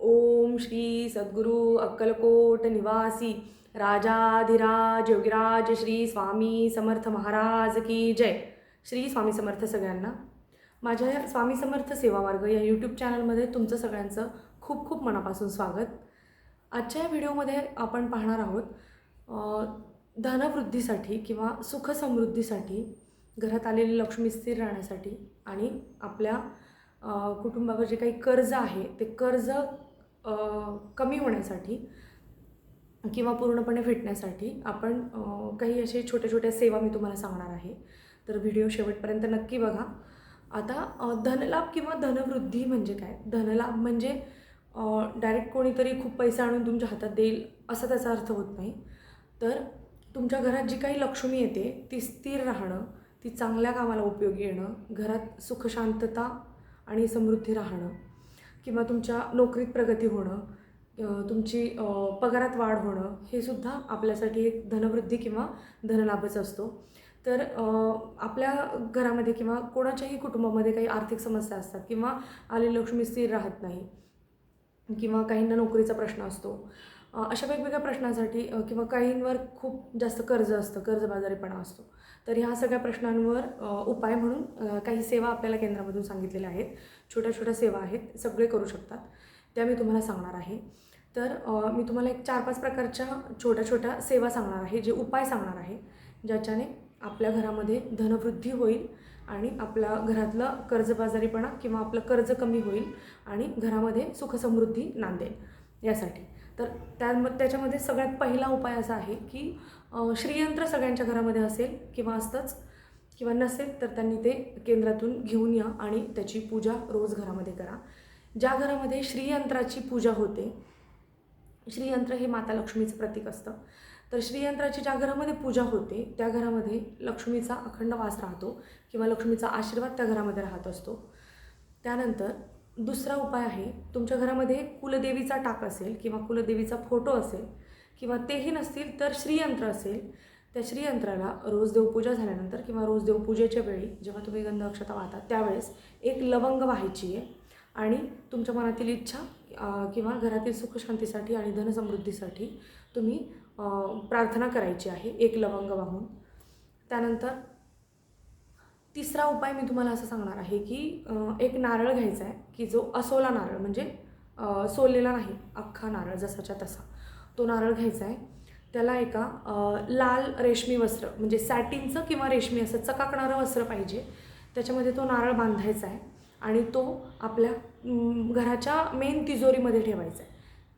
ओम श्री सद्गुरू अक्कलकोट निवासी राजाधिराज योगीराज श्री स्वामी समर्थ महाराज की जय. श्री स्वामी समर्थ सगळ्यांना. माझ्या या स्वामी समर्थ सेवा मार्ग या यूट्यूब चॅनलमध्ये तुमचं सगळ्यांचं खूप खूप मनापासून स्वागत. आजच्या या व्हिडिओमध्ये आपण पाहणार आहोत धनवृद्धीसाठी किंवा सुखसमृद्धीसाठी घरात आलेली लक्ष्मी स्थिर राहण्यासाठी आणि आपल्या कुटुंबावर जे काही कर्ज आहे ते कर्ज कमी होण्यासाठी किंवा पूर्णपणे फिटण्यासाठी आपण काही असे छोट्या छोट्या सेवा मी तुम्हाला सांगणार आहे. तर व्हिडिओ शेवटपर्यंत नक्की बघा. आता धनलाभ किंवा धनवृद्धी म्हणजे काय? धनलाभ म्हणजे डायरेक्ट कोणीतरी खूप पैसा आणून तुमच्या हातात देईल असा त्याचा अर्थ होत नाही. तर तुमच्या घरात जी काही लक्ष्मी येते ती स्थिर राहणं ती चांगल्या कामाला उपयोगी येणं घरात सुखशांतता आणि समृद्धी राहणं किंवा तुमच्या नोकरीत प्रगती होणं तुमची पगारात वाढ होणं हे सुद्धा आपल्यासाठी एक धनवृद्धी किंवा धनलाभच असतो. तर आपल्या घरामध्ये किंवा कोणाच्याही कुटुंबामध्ये काही आर्थिक समस्या असतात किंवा आली लक्ष्मी स्थिर राहत नाही किंवा काहींना नोकरीचा प्रश्न असतो अशा वेगवेगळ्या प्रश्नांसाठी किंवा काहींवर खूप जास्त कर्ज असतं कर्जबाजारीपणा असतो. तर ह्या सगळ्या प्रश्नांवर उपाय म्हणून काही सेवा आपल्याला केंद्रामधून सांगितलेल्या आहेत. छोट्या छोट्या सेवा आहेत सगळे करू शकतात. त्या मी तुम्हाला सांगणार आहे. तर मी तुम्हाला एक चार पाच प्रकारच्या छोट्या छोट्या सेवा सांगणार आहे जे उपाय सांगणार आहे ज्याच्याने आपल्या घरामध्ये धनवृद्धी होईल आणि आपल्या घरातलं कर्जबाजारीपणा किंवा आपलं कर्ज कमी होईल आणि घरामध्ये सुखसमृद्धी नांदेल यासाठी. तर त्या त्याच्यामध्ये सगळ्यात पहिला उपाय असा आहे की श्रीयंत्र सगळ्यांच्या घरामध्ये असेल किंवा असतंच किंवा नसेल तर त्यांनी ते केंद्रातून घेऊन या आणि त्याची पूजा रोज घरामध्ये करा. ज्या घरामध्ये श्रीयंत्राची पूजा होते श्रीयंत्र हे माता लक्ष्मीचं प्रतीक असतं. तर श्रीयंत्राची ज्या घरामध्ये पूजा होते त्या घरामध्ये लक्ष्मीचा अखंड वास राहतो किंवा लक्ष्मीचा आशीर्वाद त्या घरामध्ये राहत असतो. त्यानंतर दुसरा उपाय आहे तुमच्या घरामध्ये कुलदेवीचा टाक असेल किंवा कुलदेवीचा फोटो असेल किंवा तेही नसतील तर श्रीयंत्र असेल. त्या श्रीयंत्राला रोज देवपूजा झाल्यानंतर किंवा रोज देवपूजेच्या वेळी जेव्हा तुम्ही गंध अक्षता वाहता त्यावेळेस एक लवंग व्हायची आहे आणि तुमच्या मनातील इच्छा किंवा घरातील सुखशांतीसाठी आणि धनसमृद्धीसाठी तुम्ही प्रार्थना करायची आहे एक लवंग वाहून. त्यानंतर तिसरा उपाय मी तुम्हाला असं सांगणार आहे की एक नारळ घ्यायचा आहे की जो असोला नारळ म्हणजे सोललेला नाही अख्खा नारळ जसाच्या तसा. तो नारळ घ्यायचा आहे. त्याला एका लाल रेशमी वस्त्र म्हणजे सॅटिनचं किंवा रेशमी असं चकाकणारं वस्त्र पाहिजे. त्याच्यामध्ये तो नारळ बांधायचा आहे आणि तो आपल्या घराच्या मेन तिजोरीमध्ये ठेवायचा आहे.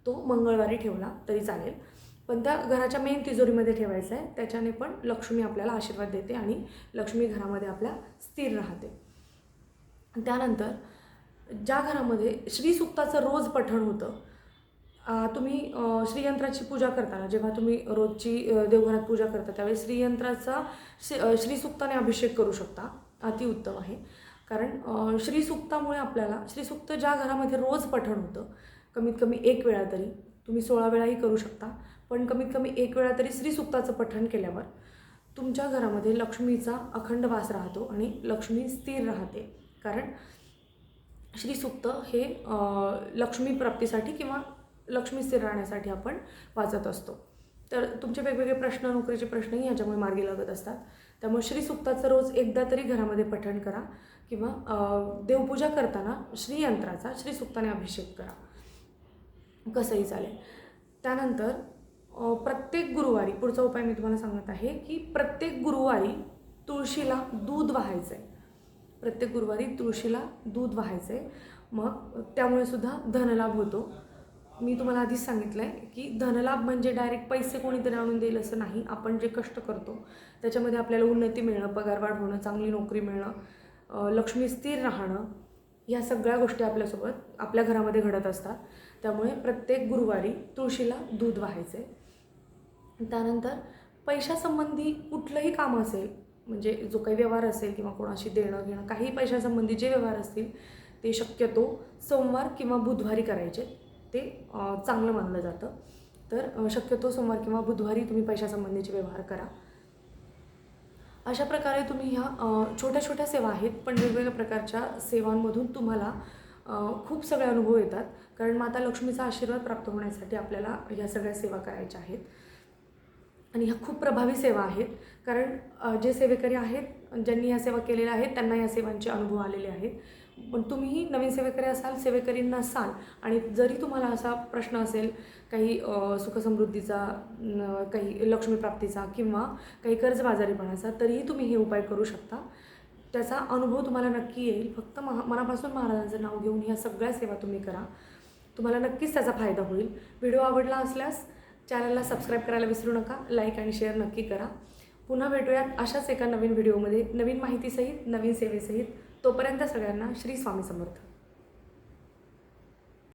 तो मंगळवारी ठेवला तरी चालेल. पण त्या घराच्या मेन तिजोरीमध्ये ठेवायचं आहे. त्याच्याने पण लक्ष्मी आपल्याला आशीर्वाद देते आणि लक्ष्मी घरामध्ये आपल्या स्थिर राहते. त्यानंतर ज्या घरामध्ये श्रीसुक्ताचं रोज पठण होतं तुम्ही श्रीयंत्राची पूजा करताना जेव्हा तुम्ही रोजची देवघरात पूजा करता त्यावेळी श्रीयंत्राचा श्री श्रीसुक्ताने अभिषेक करू शकता. अतिउत्तम आहे. कारण श्रीसुक्तामुळे आपल्याला श्रीसुक्त ज्या घरामध्ये रोज पठण होतं कमीत कमी एक वेळा तरी तुम्ही सोळा वेळाही करू शकता. पण कमीत कमी एक वेळा तरी श्रीसुक्ताचं पठण केल्यावर तुमच्या घरामध्ये लक्ष्मीचा अखंड वास राहतो आणि लक्ष्मी स्थिर राहते. कारण श्रीसुक्त हे लक्ष्मी प्राप्तीसाठी किंवा लक्ष्मी स्थिर राहण्यासाठी आपण वाचत असतो. तर तुमचे वेगवेगळे प्रश्न नोकरीचे प्रश्नही याच्यामुळे मार्गी लागत असतात. त्यामुळे श्रीसुक्ताचं रोज एकदा तरी घरामध्ये पठण करा किंवा देवपूजा करताना श्रीयंत्राचा श्रीसुक्ताने अभिषेक करा. कसंही चालेल. त्यानंतर प्रत्येक गुरुवारी पुढचा उपाय मी तुम्हाला सांगत आहे की प्रत्येक गुरुवारी तुळशीला दूध वाहायचं आहे प्रत्येक गुरुवारी तुळशीला दूध वाहायचं आहे मग त्यामुळे सुद्धा धनलाभ होतो. मी तुम्हाला आधीच सांगितलं आहे की धनलाभ म्हणजे डायरेक्ट पैसे कोणीतरी आणून देईल असं नाही. आपण जे कष्ट करतो त्याच्यामध्ये आपल्याला उन्नती मिळणं पगारवाढ होणं चांगली नोकरी मिळणं लक्ष्मी स्थिर राहणं ह्या सगळ्या गोष्टी आपल्यासोबत आपल्या घरामध्ये घडत असतात. त्यामुळे प्रत्येक गुरुवारी तुळशीला दूध व्हायचे त्यानंतर पैशासंबंधी कुठलंही काम असेल म्हणजे जो काही व्यवहार असेल किंवा कोणाशी देणं घेणं काही पैशासंबंधी जे व्यवहार असतील ते शक्यतो सोमवार किंवा बुधवारी करायचे. ते चांगलं मानलं जातं. तर शक्यतो सोमवार किंवा बुधवारी तुम्ही पैशासंबंधीचे व्यवहार करा. अशा प्रकारे तुम्ही ह्या छोट्या छोट्या सेवा आहेत पण वेगवेगळ्या प्रकारच्या सेवांमधून तुम्हाला खूप सगळे अनुभव येतात. कारण माता लक्ष्मीचा आशीर्वाद प्राप्त होण्यासाठी आपल्याला ह्या सगळ्या सेवा करायच्या आहेत. आणि ह्या खूप प्रभावी सेवा आहेत. कारण जे सेवेकरी आहेत ज्यांनी ह्या सेवा केलेल्या आहेत त्यांना या सेवांचे अनुभव आलेले आहेत. पण तुम्हीही नवीन सेवेकरी असाल सेवेकरी नसाल आणि जरी तुम्हाला असा प्रश्न असेल काही सुखसमृद्धीचा काही लक्ष्मीप्राप्तीचा किंवा काही कर्जबाजारीपणाचा तरीही तुम्ही हे उपाय करू शकता. त्याचा अनुभव तुम्हाला नक्की येईल. फक्त महा मनापासून महाराजांचं नाव घेऊन ह्या सगळ्या सेवा तुम्ही करा. तुम्हाला नक्कीच त्याचा फायदा होईल. व्हिडिओ आवडला असल्यास चॅनलला सबस्क्राईब करायला विसरू नका लाईक आणि शेअर नक्की करा. पुन्हा भेटूयात अशाच एका नवीन व्हिडिओमध्ये. नवीन माहितीसहित नवीन सेवेसहित. तोपर्यंत सगळ्यांना श्री स्वामी समर्थ.